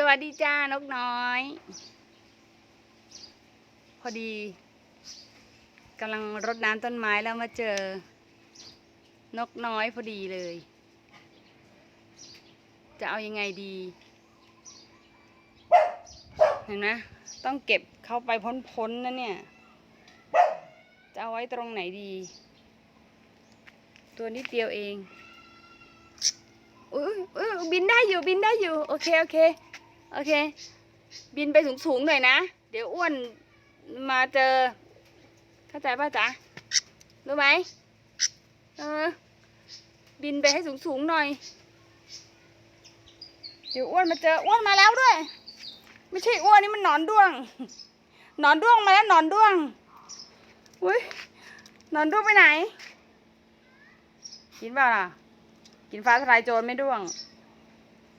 สวัสดีจ้านกน้อย พอดีกำลังรดน้ำต้นไม้แล้วมาเจอนกน้อยพอดีเลย จะเอายังไงดี เห็นไหมต้องเก็บเข้าไปพ้นๆนะเนี่ย จะเอาไว้ตรงไหนดี ตัวนิดเดียวเองอุ้ยอุ้ยบินได้อยู่บินได้อยู่ โอเค โอเค โอเค บินไปสูงๆหน่อยนะ เดี๋ยวอ้วนมาเจอ เข้าใจป่ะจ๊ะ รู้ไหมเออ บินไปให้สูงๆหน่อย เดี๋ยวอ้วนมาเจอ อ้วนมาแล้วด้วย ไม่ใช่อ้วนนี่มันหนอนด้วงหนอนด้วงมาแล้วหนอนด้วง อุ้ยหนอนด้วงไปไหน กินเปล่าล่ะ กินฟ้าทลายโจรไม่ด้วง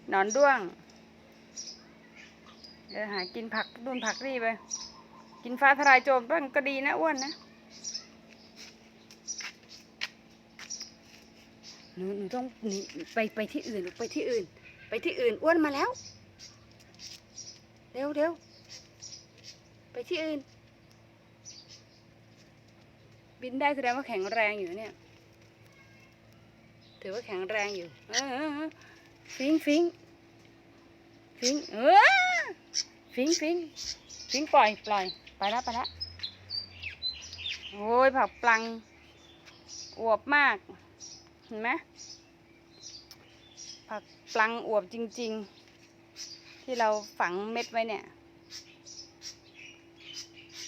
หนอนด้วง เดี๋ยวหากินผักดุนผักรีไป กินฟ้าทลายโจรบ้างก็ดีนะอ้วนนะ หนูหนูต้องหนีไปไปที่อื่นไปที่อื่น ไปที่อื่นอ้วนมาแล้ว เร็วเร็วไปที่อื่น บินได้แสดงว่าแข็งแรงอยู่เนี่ย ถือว่าแข็งแรงอยู่ เออเออเออฟิงฟิงฟิงเออ ฟิงฟิงฟิงปล่อยปล่อย ไปแล้วไปแล้วโอ้ยผักปลังอวบมาก เห็นไหมผักปลังอวบจริง ๆ ที่เราฝังเม็ดไว้เนี่ย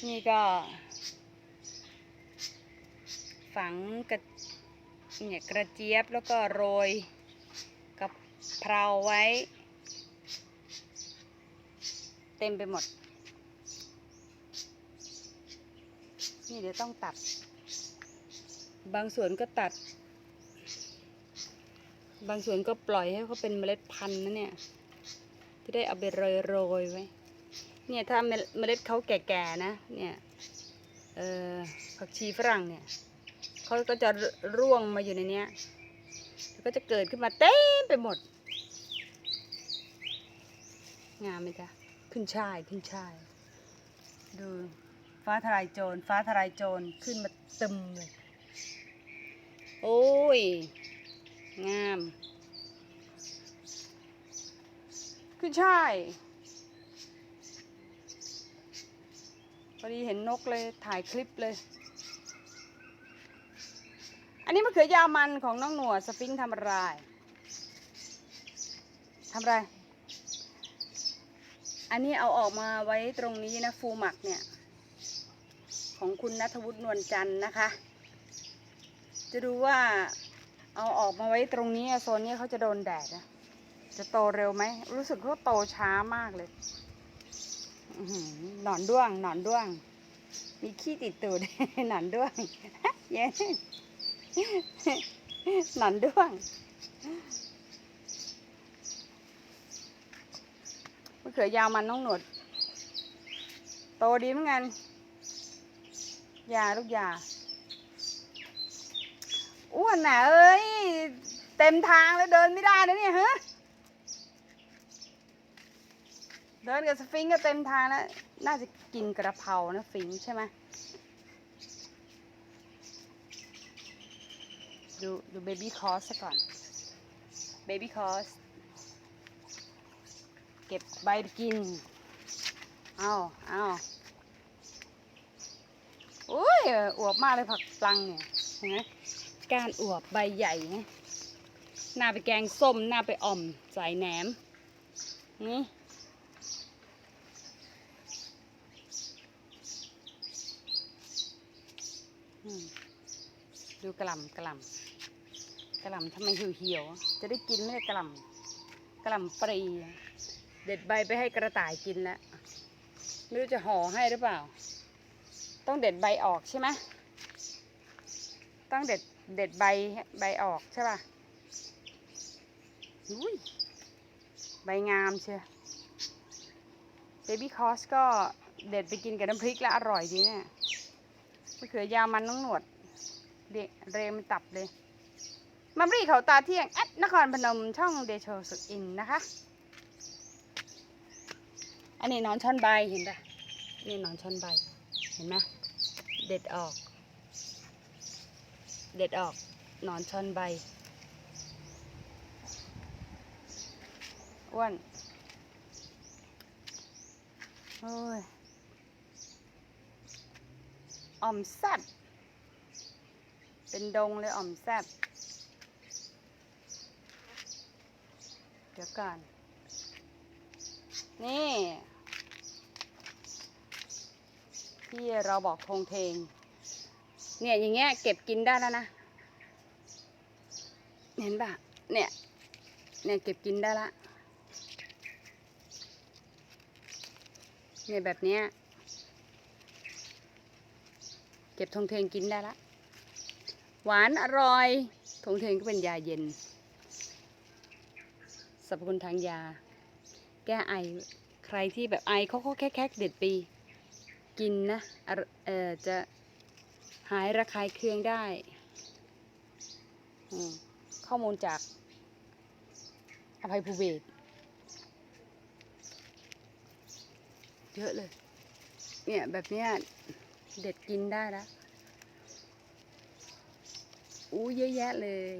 นี่ก็ ฝังกระเนี่ยกระเจี๊ยบแล้วก็โรยกับเพราไว้ เต็มไปหมด นี่เดี๋ยวต้องตัด บางส่วนก็ตัด บางส่วนก็ปล่อยให้เขาเป็นเมล็ดพันธุ์นะเนี่ยจะได้เอาไปโรยโรยๆไว้ เนี่ยถ้าเมลเมล็ดเขาแก่ๆนะ เนี่ยเออผักชีฝรั่งเนี่ยเขาก็จะร่วงมาอยู่ในเนี้ยแล้วก็จะเกิดขึ้นมาเต็มไปหมด งามไหมจ๊ะ ขึ้นช่ายขึ้นช่าย ดูฟ้าทลายโจร ฟ้าทลายโจรขึ้นมาตึมเลย โอ้ย งาม ขึ้นช่ายพอดีเห็นนกเลยถ่ายคลิปเลย อันนี้มะเขือยาวมันของน้องหนวดสฟิงค์ทำอะไรทำอะไร อันนี้เอาออกมาไว้ตรงนี้นะฟูหมักเนี่ย ของคุณนัทวุฒินวลจันทร์นะคะ จะดูว่าเอาออกมาไว้ตรงนี้โซนนี้เขาจะโดนแดดนะจะโตเร็วไหม รู้สึกว่าโตช้ามากเลยอื้อหือหนอนด้วง หนอนด้วง มีขี้ติดตูดหนอนด้วงเย้หนอนด้วง มะเขือยาวมันน้องหนวด โตดีเหมือนกัน ยาลูกยา อ้วนน่ะ เอ้ย เต็มทางแล้วเดินไม่ได้นะเนี่ยฮะ เดินกับสฟิงค์ก็เต็มทางแล้ว น่าจะกินกระเพรานะฟิงค์ใช่ไหมดูดูเบบี้คอสก่อนเบบี้คอส เก็บใบกิน เอาเอาโอ้ยอวบมากเลยผักปลังเนี่ยเห็นไหมกานอวบใบใหญ่ไงหน้าไปแกงส้มหน้าไปอ่อมใส่แหนม นี่ดูกระหลำกระหลำกระหลำทำไมเหี่ยวเหี่ยวๆจะได้กินไมเนี่กระหลำกระหลำปรี เด็ดใบไปให้กระต่ายกินแล้วไม่รู้จะห่อให้หรือเปล่า ต้องเด็ดใบออกใช่ไหมต้องเด็ดเด็ดใบใบออกใช่ป่ะอุ้ยใบงามเชียวเบบี้คอสก็เด็ดไปกินกับน้ำพริกแล้วอร่อยดีเนี่ยมะเขือยาวมันน้องหนวดเดเรมันตับเลยมัมรี่เขาตาเที่ยงแอดนครพนมช่องเดโชสุดอินนะคะ อันนี้นอนช่อนใบเห็นปะนี่นอนช่อนใบ เห็นไหมเด็ดออก เด็ดออกนอนช่อนใบอ้วนโอ้ยอ่อมแซบเป็นดงเลยอ่อมแซบเดี๋ยวก่อนนี่ ที่เราบอกทงเทงเนี่ยอย่างเงี้ยเก็บกินได้แล้วนะเห็นปะเนี่ย เนี่ยเก็บกินได้ละ เนี่ยแบบเนี้ยเก็บทงเทงกินได้ละ หวานอร่อยทงเทงก็เป็นยาเย็นสรรพคุณทางยา แก้ไอ ใครที่แบบไอเขาเขาแค่แค่เด็ดปี กินนะเออจะหายระคายเคืองได้ ข้อมูลจากอภัยภูเบศเยอะเลย เนี่ยแบบเนี้ยเด็ดกินได้แล้วอู้เยอะแยะเลย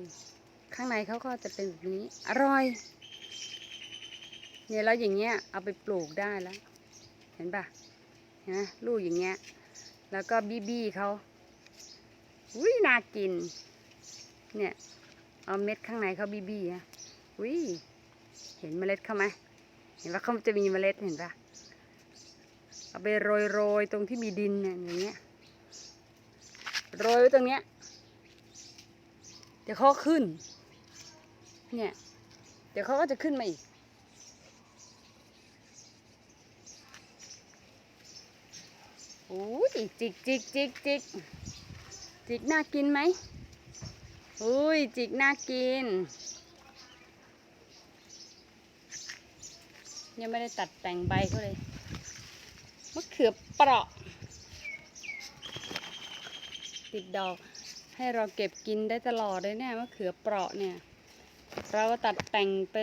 ข้างในเขาก็จะเป็นแบบนี้ อร่อย เนี่ยแล้วอย่างเงี้ยเอาไปปลูกได้แล้ว เห็นปะ นไหมลูกอย่างเงี้ย แล้วก็บี้บี้เขาอุ้ยน่ากิน เนี่ยเอาเม็ดข้างในเขาบี้บี้นะอุ้ยเห็นเมล็ดเขาไหมเห็นว่าเขาจะมีเมล็ดเห็นปะเอาไปโรยโรยๆตรงที่มีดินเนี่ยอย่างเงี้ยโรยไว้ตรงเนี้ยเดี๋ยวเขาขึ้น เนี่ย เดี๋ยวเขาก็จะขึ้นมาอีก อุ้ยจิกจิกจิกจิกจิกน่ากินไหมอุ้ยจิกน่ากิน ยังไม่ได้ตัดแต่งใบเขาเลยมะเขือเปราะ ติดดอกให้เราเก็บกินได้ตลอดเลยเนี่ยมะเขือเปราะเนี่ย เราก็ตัดแต่งไป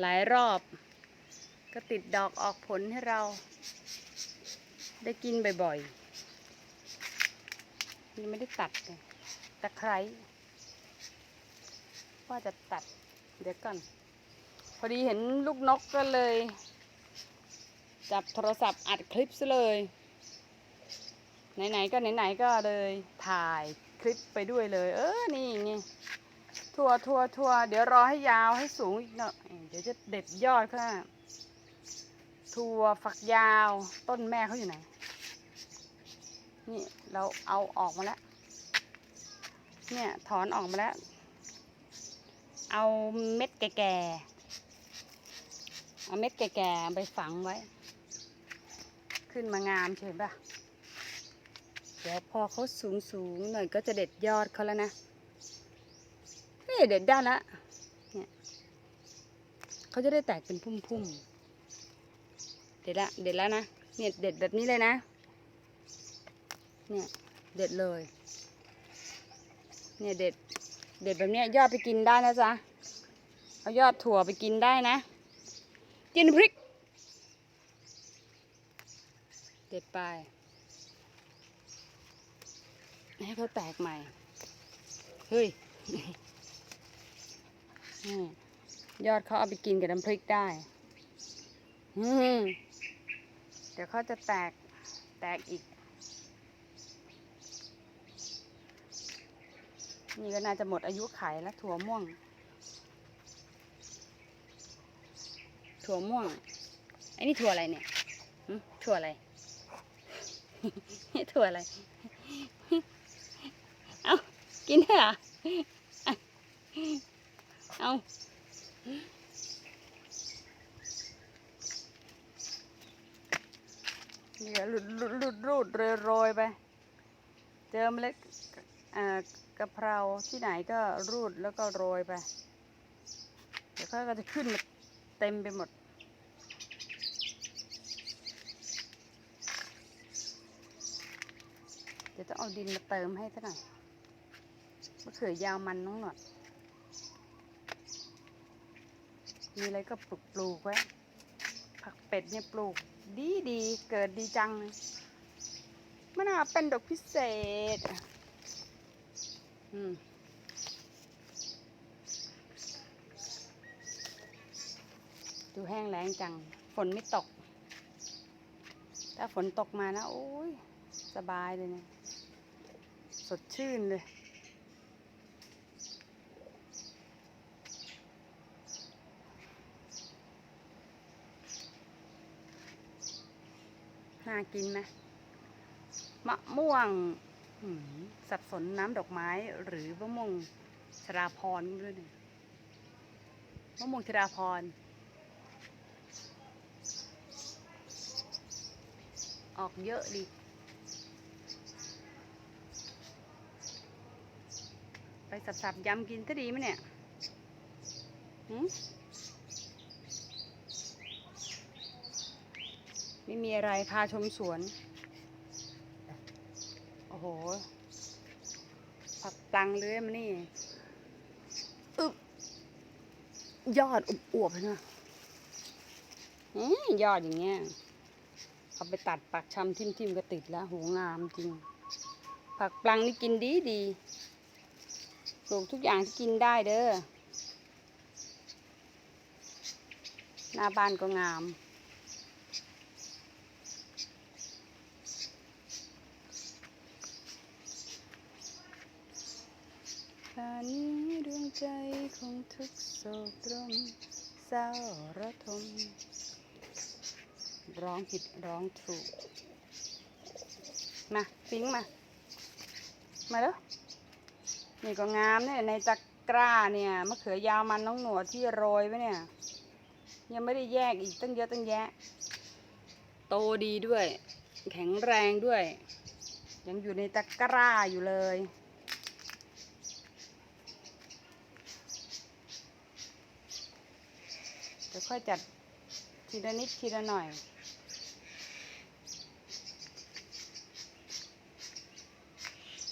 หลายรอบ ก็ติดดอกออกผลให้เรา ได้กินบ่อยๆยังไม่ได้ตัดเลยตะไคร้ว่าจะตัด เดี๋ยวก่อน พอดีเห็นลูกนกก็เลย จับโทรศัพท์อัดคลิปซะเลย ไหนๆก็ไหนๆก็เลยถ่ายคลิปไปด้วยเลย เออ นี่ไงทัวร์ทัวร์ทัวร์เดี๋ยวรอให้ยาวให้สูงอีกหน่อยเดี๋ยวจะเด็ดยอดค่ะถั่วฝักยาวต้นแม่เขาอยู่ไหน นี่เราเอาออกมาแล้ว เนี่ยถอนออกมาแล้ว เอาเม็ดแก่ๆ เอาเม็ดแก่ๆไปฝังไว้ ขึ้นมางามเฉยป่ะ เดี๋ยวพอเขาสูงสูงๆหน่อยก็จะเด็ดยอดเขาแล้วนะ นี่เด็ดได้แล้วเนี่ยเขาจะได้แตกเป็นพุ่มๆ เด็ดละ เด็ดแล้วนะ เนี่ยเด็ดแบบนี้เลยนะ เนี่ยเด็ดเลย เนี่ยเด็ด เด็ดแบบเนี้ยยอดไปกินได้นะจ๊ะ เอายอดถั่วไปกินได้นะกินพริก เด็ดไป ให้เขาแตกใหม่ เฮ้ยนี่ยอดเขาเอาไปกินกับน้ำพริกได้เดี๋ยวเขาจะแตก แตกอีก นี่ก็น่าจะหมดอายุไขแล้วถั่วม่วง ถั่วม่วงไอ้นี่ถั่วอะไรเนี่ยถั่วอะไรนี่ถั่วอะไร เอากินได้เหรอะเอานี่ก็รูดรูดรูดรูดโรยโรยไป เจอเมล็ดอ่าะเพราที่ไหนก็รูดแล้วก็โรยไป เดี๋ยวเขาก็จะขึ้นมาเต็มไปหมด เดี๋ยวต้องเอาดินมาเติมให้ซะหน่อยมะเขือยาวมันน้องหนอดมีอะไรก็ปลูกปลูกไว้ ผักเป็ดเนี่ยปลูก ดีดีเกิดดีจังเลยมะนาวเป็นดอกพิเศษ ดูแห้งแล้งจัง ฝนไม่ตก ถ้าฝนตกมานะ โอ้ย สบายเลยเนะสดชื่นเลย น่ากินไหมมะม่วง สับสนน้ำดอกไม้หรือมะม่วงชราพรไม่รู้เนี่ยมะม่วงชราพร ออกเยอะดิไปสับๆยำกินก็ดีไหมเนี่ยไม่มีอะไรพาชมสวน โอ้โห ผักปลังเลื้อยมานี่อึบยอดอวบๆเลยนะอืมยอดอย่างเงี้ย เอาไปตัดปักชำทิ่มๆก็ติดแล้วโหงามจริง ผักปลังนี่กินดีดีปลูกทุกอย่างที่กินได้เด้อ หน้าบ้านก็งาม ครนี้ดวงใจของทุกโศกตรมเศร้าระทม ร้องผิดร้องถูก มาฟิงมา มาแล้วนี่ก็งามเนี่ยในตะกร้าเนี่ยมะเขือยาวมันน้องหนวดที่โรยไว้เนี่ย ยังไม่ได้แยกอีกตั้งเยอะตั้งแยะ โตดีด้วย แข็งแรงด้วย ยังอยู่ในตะกร้าอยู่เลย เดี๋ยว ค่อยจัดทีละนิดทีละหน่อย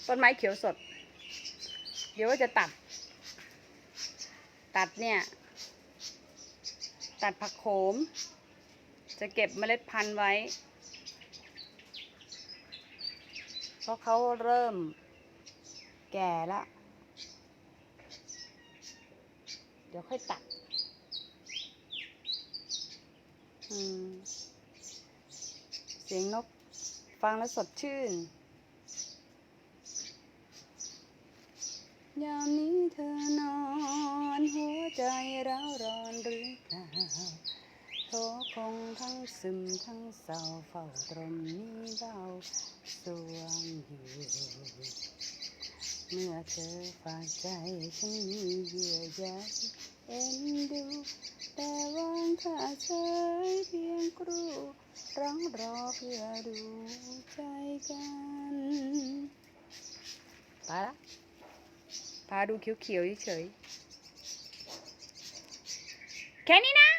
ต้นไม้เขียวสด เดี๋ยวว่าจะตัด ตัดเนี่ย ตัดผักโขม จะเก็บเมล็ดพันธุ์ไว้ เพราะเขาเริ่มแก่ล้วเดี๋ยวค่อยตัด อืม เสียงนกฟังแล้วสดชื่น ยามนี้เธอนอน หัวใจร้าวร้อนหรือเปล่าโทคงทั้งซึมทั้งเศร้าเฝ้าตรมนี้เบาสวงอยู่เมื่อเธอฝากใจฉันมีเยื่อใยเอ็นดู แต่วางขาเฉยเพียงครู่ร้องรอเพื่อดูใจกันไปละพาดูเขียวๆเฉยๆแค่นี้นะ